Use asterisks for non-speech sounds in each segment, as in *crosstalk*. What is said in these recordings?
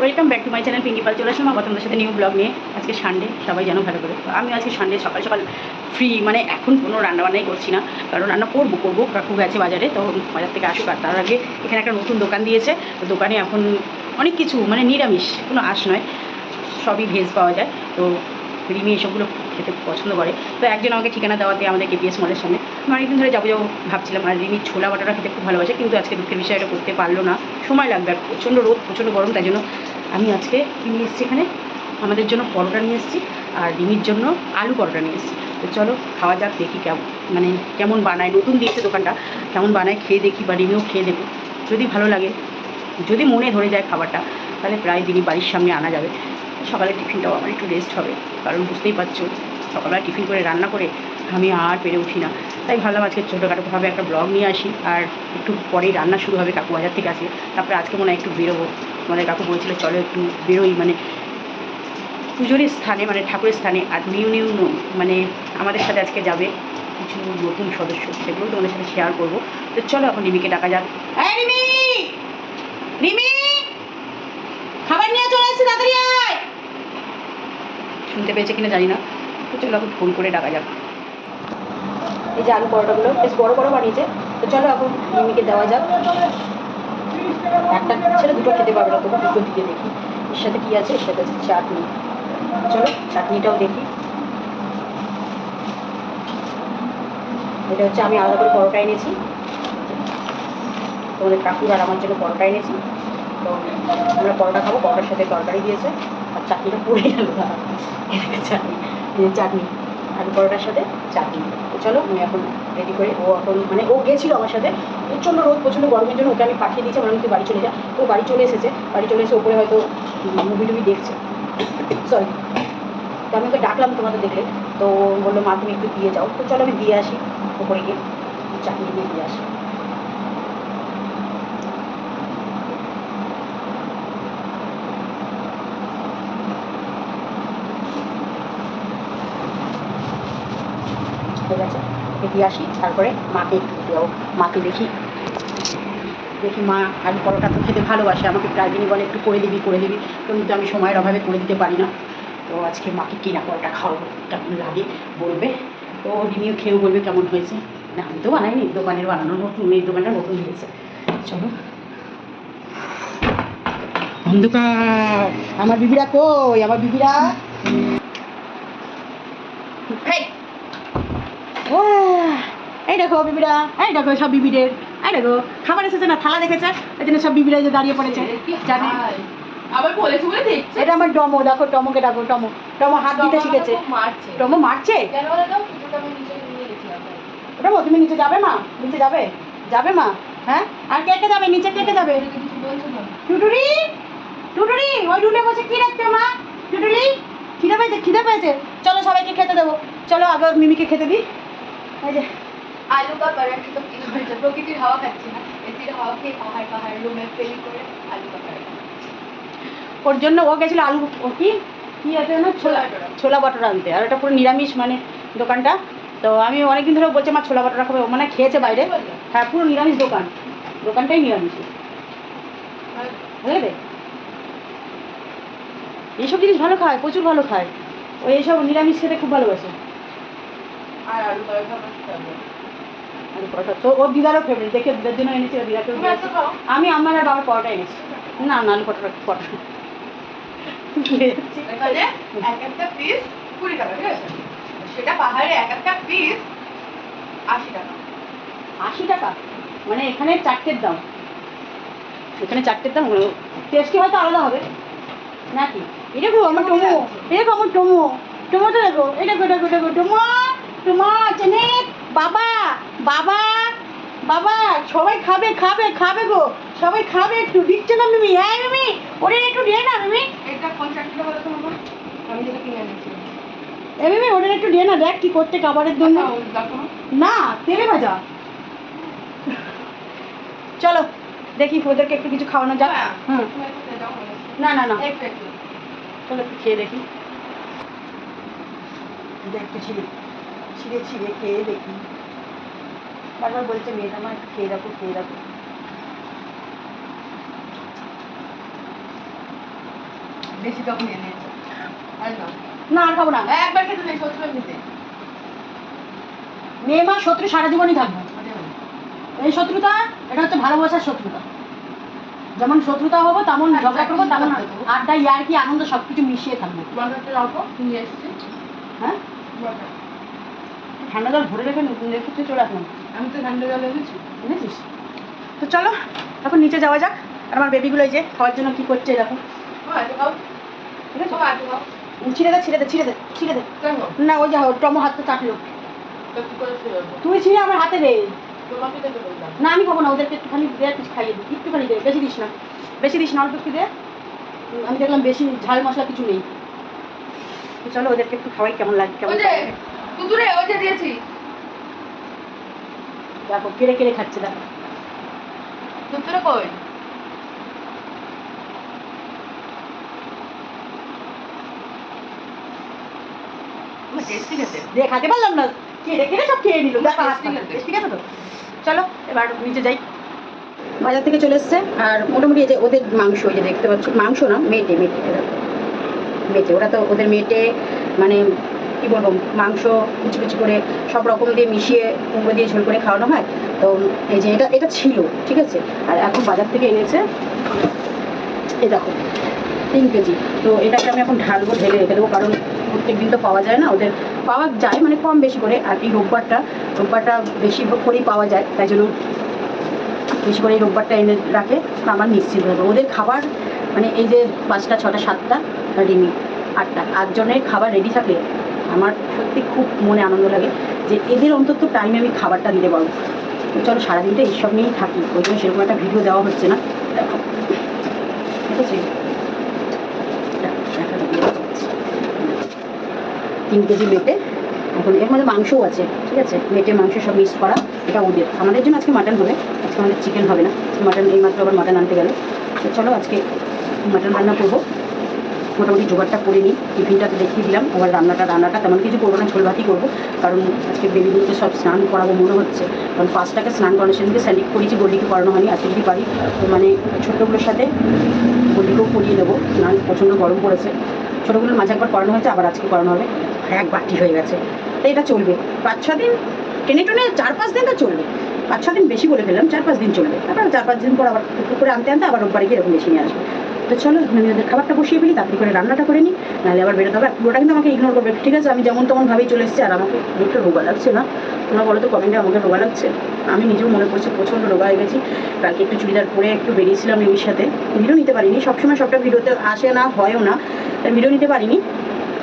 Welcome back to my channel Pinky Pal চলে আসলাম আবার তোমাদের সাথে নিউ ব্লগ নিয়ে। আজকে সানডে সবাই জানো ভালো করে। আমি আজকে সানডে সকাল সকাল ফ্রি মানে এখন কোনো রান্নাবান্নাই করছি না। কারণ রান্না করব করব, কাকু গেছে বাজারে, তো বাজার থেকে আসুক। আর তার আগে এখানে একটা নতুন দোকান দিয়েছে। তো দোকানে এখন অনেক কিছু মানে নিরামিষ, কোনো আশ নয়। সবই ভেজ পাওয়া যায়। তো রিমি এসবগুলো খেতে পছন্দ করে। তো একজন আমাকে ঠিকানা দেওয়াতে আমাদের কেপিএস মলের সামনে। অনেকদিন ধরে যাব যাব ভাবছিলাম, আর রিমি ছোলা বাটাটা খেতে খুব ভালোবাসে, কিন্তু আজকে দুঃখের বিষয়, এটা করতে পারল না। সময় লাগবে আর প্রচণ্ড রোদ, প্রচণ্ড গরম, তাই জন্য আমি আজকে নিয়ে এসেছি এখানে। আমাদের জন্য পরোটা নিয়ে এসেছি, আর রিমির জন্য আলু পরোটা নিয়ে এসেছি। তো চলো, খাওয়া যাক, দেখি কেমন মানে কেমন বানায়। নতুন দিয়েছে দোকানটা, কেমন বানায়, খেয়ে দেখি বা রিমিও খেয়ে দেখো যদি ভালো লাগে, যদি মনে ধরে যায় খাবারটা, তাহলে প্রায় দিনই বাড়ির সামনে আনা যাবে। সকালে টিফিনটাও আমার একটু রেস্ট হবে, কারণ বুঝতেই পারছ সকালবেলা টিফিন করে রান্না করে আমি আর পেরে উঠি না। তাই ভাবলাম আজকে ছোটোখাটোভাবে একটা ব্লগ নিয়ে আসি আর একটু পরেই রান্না শুরু হবে কাকু বাজার থেকে আসে। তারপরে আজকে মনে হয় একটু বেরোবো। আমাদের কাকু বলেছিল, চলো একটু বেরোই। মানে পুজোর স্থানে মানে ঠাকুরের স্থানে আর নিউ নিউ মানে আমাদের সাথে আজকে যাবে কিছু নতুন সদস্য। সেগুলো তোমাদের সাথে শেয়ার করব। তো চলো এখন রিমিকে ডাকা যাক। রিমি রিমি খাবার নিয়ে চলে এসেছে, তাড়াতাড়ি শুনতে পেয়েছে কিনা জানি না। তো চলো এখন ফোন করে ডাকা যাক। এই যে আলু পরোটাগুলো, বেশ বড় বড় বানিয়েছে। তো চলো এখন মিমিকে দেওয়া যাক। একটা ছেলে দুটো খেতে পারবে না, তবু দুটো দিয়ে দেখি। এর সাথে কী আছে? এর সাথে আছে চাটনি। চলো, চাটনিটাও দেখি। এটা হচ্ছে আমি আলাদা করে পরোটা এনেছি। তোমাদের কাকুর আর আমার জন্য পরোটা এনেছি। তো আমরা পরোটা খাব, পরোটার সাথে তরকারি দিয়েছে। আর চাটনিটা পড়ে গেল। চাটনি। চাটনি আলু পরোটার সাথে চাটনি। তো চলো, আমি এখন রেডি করে, ও এখন মানে ও গেছিল আমার সাথে প্রচণ্ড রোদ, প্রচণ্ড গরমের জন্য ওকে আমি পাঠিয়ে দিয়েছি, আমার তুই বাড়ি চলে যা ও বাড়ি চলে এসেছে, বাড়ি চলে এসে ওপরে হয়তো মুভি টুভি দেখছে। সরি তো আমি ওকে ডাকলাম তোমাদের দেখলে, তো বলল, মা, তুমি একটু দিয়ে যাও। তো চলো, আমি দিয়ে আসি, ওপরে গিয়ে চাটনি দিয়ে দিয়ে আসি। ঠিক আছে দিয়ে আসি তারপরে মাকে একটু দেবো মাকে দেখি দেখি মা আলু পরোটা তো খেতে ভালোবাসে, আমাকে প্রায় দিনই বলে, একটু করে দিবি করে দিবি। কিন্তু আমি সময়ের অভাবে করে দিতে পারি না। তো আজকে মাকে কিনা পরোটা খাওয়াবো, কেমন লাগে বলবে? তো রিমিও খেয়েও বলবে কেমন হয়েছে। না, আমি তো বানাইনি দোকানের বানানো নতুন, এই দোকানটা নতুন হয়েছে। চলো। অন্ধকার। আমার বিবিরা কই? আমার বিবিরা? হেই এই দেখো বিবিরা এই দেখো সব বিবিদের এই দেখো খাবার এসেছে না থালা দেখেছে? এই জন্য সব বিবিরা যে দাঁড়িয়ে পড়েছে জানে? আবার বলেছে বলে দেখছে? এটা আমার টমো দেখো টমোকে ডাকো টমো টমো হাত দিতে শিখেছে। টমো মারছে। কেন বলে দাও কিছুটা আমি নিচে নিয়ে গেছিলাম। টমো তুমি নিচে যাবে মা? নিচে যাবে? যাবে মা? হ্যাঁ? আর কে কে যাবে? নিচে কে কে যাবে? টুটুরি? টুটুরি ওই রুমে বসে কি রাখতে মা? টুটুরি খিদে পেয়েছে খিদে পেয়েছে। চলো সবাইকে খেতে দেবো। চলো আগে মিমিকে খেতে দিই। আলু কা পরাঠা তো কি হয়েছে প্রকৃতির হাওয়া খাচ্ছি না। এসির হাওয়া খেয়ে পাহাড় পাহাড় রুমে ফেলি করে আলু পরাঠা ওর জন্য ও গেছিল আলু ও কি? কি আছে না ছোলা ছোলা বাটার। আনতে। আর এটা পুরো নিরামিষ মানে দোকানটা। তো আমি অনেকদিন ধরে বলছি আমার ছোলা বাটারা খাবে। মানে খেয়েছে বাইরে। হ্যাঁ পুরো নিরামিষ দোকান। দোকানটাই নিরামিষ। বুঝলে এইসব জিনিস ভালো খায় প্রচুর ভালো খায়। ও এইসব নিরামিষ খেতে খুব ভালোবাসে। আর আলু পরাঠা আলু পরোটা। তো ওর দিদারও ফেভারিট দেখে দিদার জন্য খাও? আমি আমার আর বাবার পরোটা এনেছি। না না আলু পরোটা পরোটা। *laughs* ভুলে যাচ্ছি। এক একটা পিস কুড়ি টাকা ঠিক আছে? সেটা পাহাড়ে এক একটা পিস আশি টাকা। আশি টাকা? মানে এখানে চারটের দাম। এখানে চারটের দাম টেস্টি হয়তো আলাদা হবে। নাকি? দেখো আমার টমো দেখো আমার টমো। টমেটো দেখো দেখো টমো। টমো বাবা বাবা বাবা সবাই খাবে খাবে খাবে গো সবাই খাবে একটু দিচ্ছে না হ্যাঁ ওরে একটু দিয়ে না মিমি। এটা কোন চাকরিটা বলো তো মামা আমি যেটা কিনে এনেছি। এ মিমি ওদের একটু দিয়ে না দেখ কি করতে খাবারের জন্য। না তেলে ভাজা। চলো দেখি ওদেরকে একটু কিছু খাওয়ানো যাক। হ্যাঁ। হুম। না না না। চলো একটু খেয়ে দেখি। ছিঁড়ে ছিঁড়ে খেয়ে দেখি। বারবার বলছে মেয়েটা আমার খেয়ে দেখো খেয়ে দেখো। বেশি নিয়েছে আর না। আর খাব না। একবার খেতে নেই শত্রু মেয়ে মা শত্রু সারা জীবনই থাকবে। এই শত্রুতা এটা হচ্ছে ভালোবাসার শত্রুতা। যেমন শত্রুতা হব তেমন হ্যাঁ, ঝগড়া করব তেমন। আড্ডা ইয়ার কি আনন্দ সবকিছু মিশিয়ে থাকবে। হ্যাঁ। ঠান্ডা জল ভরে রেখে রেখে চলে আসলাম। আমি তো ঠান্ডা জল এনেছি তো চলো এখন নিচে যাওয়া যাক। আর আমার বেবিগুলো এই যে খাওয়ার জন্য কি করছে দেখো। ঠিক আছে? ছিঁড়ে দে ছিঁড়ে দে ছিঁড়ে দে ছিঁড়ে দে। না ওই যে টমো হাতটা চাটলো। তুই ছিঁড়ে আমার হাতে দে। না আমি খাব না ওদেরকে একটুখানি দে কিছু খাইয়ে দিই একটুখানি দে বেশি দিস না। বেশি দিস না অল্প একটু দে। আমি দেখলাম বেশি ঝাল মশলা কিছু নেই। চলো ওদেরকে একটু খাওয়াই কেমন লাগে কেমন লাগে। কুতুরে ওই যে দিয়েছি। দেখো কেড়ে কেড়ে খাচ্ছে দেখো। কুতুরে কই? টেস্টি খেতে। দিয়ে খাতে পারলাম না। কেড়ে কেড়ে সব খেয়ে নিল। ঠিক আছে তো? চলো এবার নিচে যাই। বাজার থেকে চলে এসছে। আর মোটামুটি এই যে ওদের মাংস এই যে দেখতে পাচ্ছ মাংস না মেটে মেটে। মেটে ওরা তো ওদের মেটে মানে কি বলব, মাংস কুচি কুচি করে সব রকম দিয়ে মিশিয়ে কুমড়ো দিয়ে ঝোল করে খাওয়ানো হয়। তো এই যে এটা এটা ছিল, ঠিক আছে? আর এখন বাজার থেকে এনেছে, এই দেখো, তিন কেজি। তো এটাকে আমি এখন ঢালবো, ঢেলে রেখে দেবো, কারণ প্রত্যেক দিন তো পাওয়া যায় না, ওদের পাওয়া যায় মানে কম বেশি করে, আর এই রোববারটা রোববারটা বেশি করেই পাওয়া যায়, তাই জন্য বেশি করে এই রোববারটা এনে রাখে আমার নিশ্চিত হবে ওদের খাবার মানে এই যে পাঁচটা, ছটা, সাতটা রিমি আটটা। আটজনের খাবার রেডি থাকলে আমার সত্যি খুব মনে আনন্দ লাগে যে এদের অন্তত টাইমে আমি খাবারটা দিতে পারব। চলো, সারাদিনটা এইসব নিয়েই থাকি, ওই জন্য সেরকম একটা ভিডিও দেওয়া হচ্ছে না। ঠিক আছে। তিন কেজি মেটে, এখন এর মধ্যে মাংসও আছে, ঠিক আছে? মেটে মাংস সব মিক্স করা, এটা ওদের। আমাদের জন্য আজকে মাটন হবে, আজকে আমাদের চিকেন হবে না। মাটন এই মাত্র আবার মাটন আনতে গেল। তো চলো, আজকে মাটন রান্না করব। মোটামুটি জোগাড়টা করে নিই, টিফিনটা তো দেখিয়ে দিলাম, আবার রান্নাটা রান্নাটা তেমন কিছু করব না ঝোল করব, কারণ আজকে বেবিগুলোকে সব স্নান করাবো মনে হচ্ছে, কারণ পাঁচটাকে স্নান করানো, সেদিনকে স্যান্ডিক করেছি, গোল্ডিকে করানো হয়নি, আজকে যদি পারি মানে ছোটোগুলোর সাথে গোল্ডিকেও করিয়ে দেবো, স্নান প্রচণ্ড গরম পড়েছে ছোটোগুলোর মাঝে একবার করানো হয়েছে, আবার আজকে করানো হবে এক বাটি হয়ে গেছে, তো এটা চলবে, পাঁচ ছ দিন, টেনে টেনে চার পাঁচ দিন তো চলবে, পাঁচ ছ দিন বেশি বলে ফেললাম, চার পাঁচ দিন চলবে, তারপর চার পাঁচ দিন পর আবার টুকটু করে আনতে আনতে আবার রোববারে গিয়ে এরকম বেশি নিয়ে আসবে তো চলো আমি ওদের খাবারটা বসিয়ে ফেলি তাড়াতাড়ি করে রান্নাটা করে নিই, নাহলে আবার বেরোতে হবে। পুরোটা কিন্তু আমাকে ইগনোর করবে। ঠিক আছে, আমি যেমন তেমন ভাবেই চলে এসেছি, আর আমাকে একটু রোগা লাগছে না? তোমরা বলো তো কমেন্টে আমাকে রোগা লাগছে? আমি নিজেও মনে করছি প্রচণ্ড রোগা হয়ে গেছি। কালকে একটু চুড়িদার পরে একটু বেরিয়েছিলাম এর সাথে। ভিডিও নিতে পারিনি, সবসময় সবটা ভিডিওতে আসে না, হয়ও না। তাই ভিডিও নিতে পারিনি।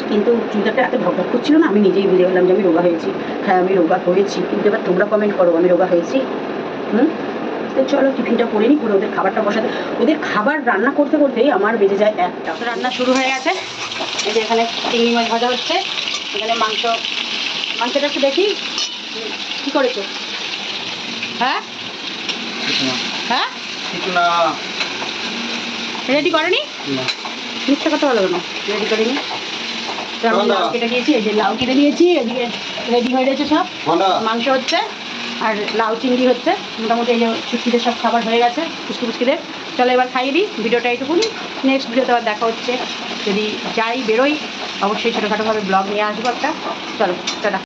কিন্তু চুড়িদারটা এত ভকভক করছিল না, আমি নিজেই বুঝে গেলাম যে আমি রোগা হয়েছি। হ্যাঁ আমি রোগা হয়েছি। কিন্তু এবার তোমরা কমেন্ট করো, আমি রোগা হয়েছি। হুম? তো চলো টিফিনটা করে নিই করে ওদের খাবারটা বসাতে। ওদের খাবার রান্না করতে করতেই আমার বেজে যায় একটা। রান্না শুরু হয়ে গেছে। এই যে এখানে চিংড়ি মাছ ভাজা হচ্ছে। এখানে মাংস মাংসটা একটু দেখি। কি করেছ? হ্যাঁ? হ্যাঁ? না রেডি করেনি? না। মিথ্যা কথা বলো কেন? রেডি করিনি। তো আমি লাউ কেটে দিয়েছি এই যে লাউ কেটে দিয়েছি এদিকে রেডি হয়ে রয়েছে সব। মাংস হচ্ছে। আর লাউ চিংড়ি হচ্ছে, মোটামুটি এই যে চুটকিদের সব খাবার হয়ে গেছে, পুষ্টি পুষ্টিদের। চলো এবার খাইয়ে দিই, ভিডিওটা এইটুকুনি। নেক্সট ভিডিওতে আবার দেখা হচ্ছে। যদি যাই, বেরোই, অবশ্যই ছোটোখাটোভাবে ব্লগ নিয়ে আসব একটা। চলো, টাটা।